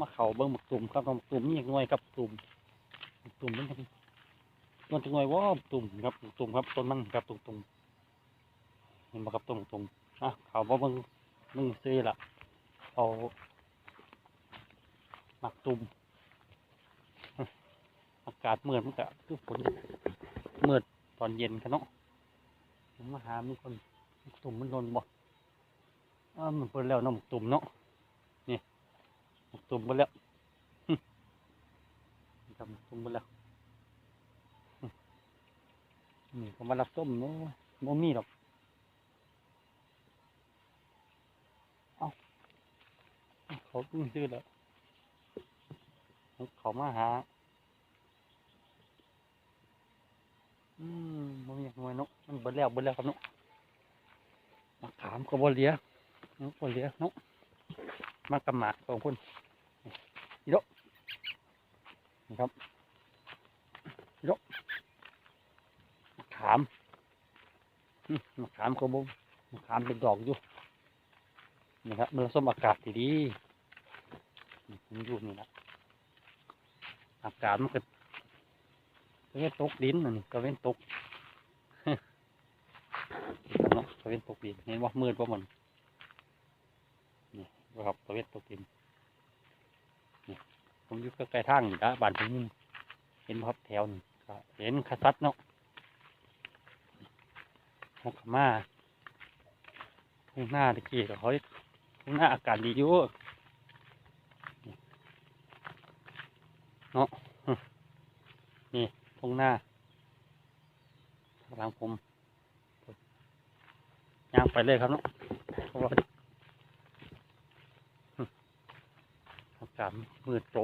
มาเขาเบิ้งหมกตุ่มครับหมกตุ่มนี่หน่วยครับตุ่มตุ่มมันครับต้นจะหน่วยว่าตุ่มครับตุ่มครับต้นมันครับตุ่มตุ่มเห็นบ่ครับต้นหมกตุ่มอะเขาบ่เบิ้งมึงซื้อละเอาหมักตุ่มอากาศเมื่อมันก็คือฝนเมื่อตอนเย็นครับเนาะผมมาหามีคนตุ่มมันโดนบ่อ้ามันเปิดแล้วนาะหมกตุ่มเนาะ ตุ่มไปแล้วครับตุ่มไปแล้วนี่เขามารับส้มเนาะโมมีหรอกเอาเขาเพิ่งซื้อแล้วเขามาหา อืมโมมีหน่วยเนาะมันเบิดแล้วเบิดแล้วครับนาะมาถามก็บ่เลียนาะบ่เลียเนาะ มากำหมากสองคนอีโดนะครับอีโดขามมะขามกระบงมะขามเป็นดอกอยู่นี่ครับมันส้มอากาศดีๆนี่มันอยู่นี่นะอากาศมันก็ก็เวนตกดินน่ะนี่ก็เวนตกเนาะก็เวนตกดินเห็นว่ามืดว่ามัน นี่ครับก็เว้นตกดินผมอยู่ใกล้ๆทางนี่ละบ้านผมนี่เห็นบ่ครับแถวนี่เห็นคาซัดเนาะมกมาทุ่งหน้าตะกี้เฮ้ยทุ่งหน้าอากาศดีอยู่เนาะนี่ทุ่งหน้าข้างหลังผมย่างไปเลยครับเนาะเพราะว่าอากาศมืดโต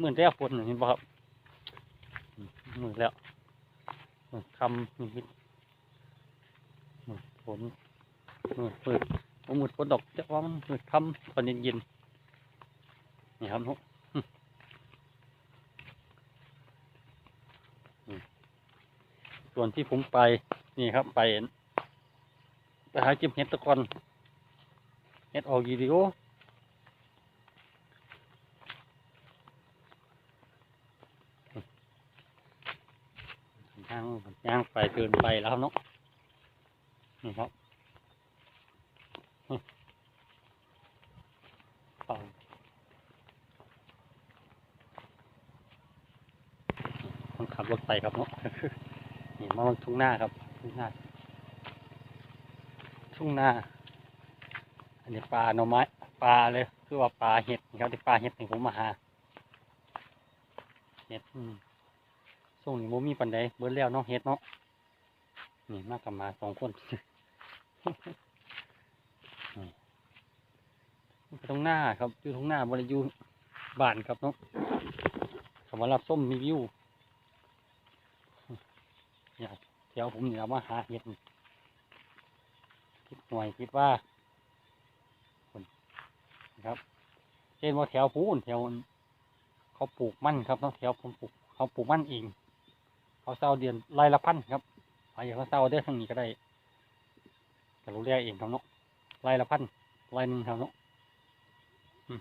มืดแล้วฝนเห็นป่ะครับมืดแล้วมืดคำมืดมืดฝนมืดมืดโอ้มืดฝนดอกจะว่ามันมืดคำตอนเย็นๆนี่ครับนุอืมอืมส่วนที่ผมไปนี่ครับไป ไปหาเก็บเห็ดตะกอนเห็ดออกยีดีโอย่างย่างไปเกินไปแล้วเนาะนี่ครับอืมเอาคนขับรถไปครับเนาะนี่มาบนทุ่งหน้าครับทุ่งหน้า ทุ่งนา อันนี้ปลาหน่อไม้ปลาเลย คือว่าปลาเห็ดนี่ครับที่ปลาเห็ดนี่ผมมาหา เห็ดส่งนี่โมมีปันใดเบิดแล้วเนาะเห็ดเนาะ นี่มากกับมาสองคนนี่ไปตรงหน้าครับอยู่ตรงหน้าบริยูบ้านครับเนาะคำว่ารับส้มมีวิวอยากเที่ยวผมเนี่ยมาหาเห็ดนี่ คิดหน่วยคิดว่าคนนะครับ เช่นว่าแถวพูนแถวเขาปลูกมั่นครับเนาะแถวผมปลูกเขาปลูกมั่นเองเขาเศร้าเดือนไร่ละพันครับใครอย่ากเขาเศร้าได้ทางนี้ก็ได้แต่รู้เรียกเองครับเนาะไร่ละพันไร่หนึ่งครับเนาะอืม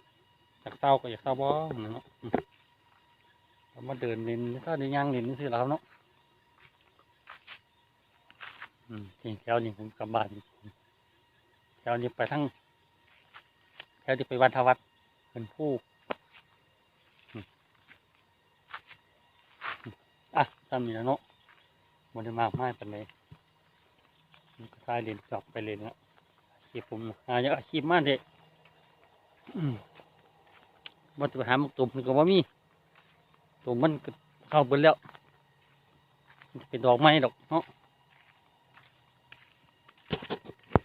อยากเศร้าก็อยากเศร้าบ่เนาะมามาเดินเล่นถ้าได้ย่างเล่นนี่สิแล้วครับเนาะ อืมที่แถวนี้ผมกลับบ้านแถวนี้ไปทั้งแถวที่ไปวันทวัดเป็นผู้อะทำนี่นะเนาะมันได้มากมายปันเลยมันก็ใช้เรียนจอบไปเลยนะอาชีพผมหาอย่างอาชีพมากเด็กมันจะไปหาหมกตุ่มก็ว่ามีตุ่มมันก็เข้าเบิดแล้วมันจะเป็นดอกไม้ดอกเนาะ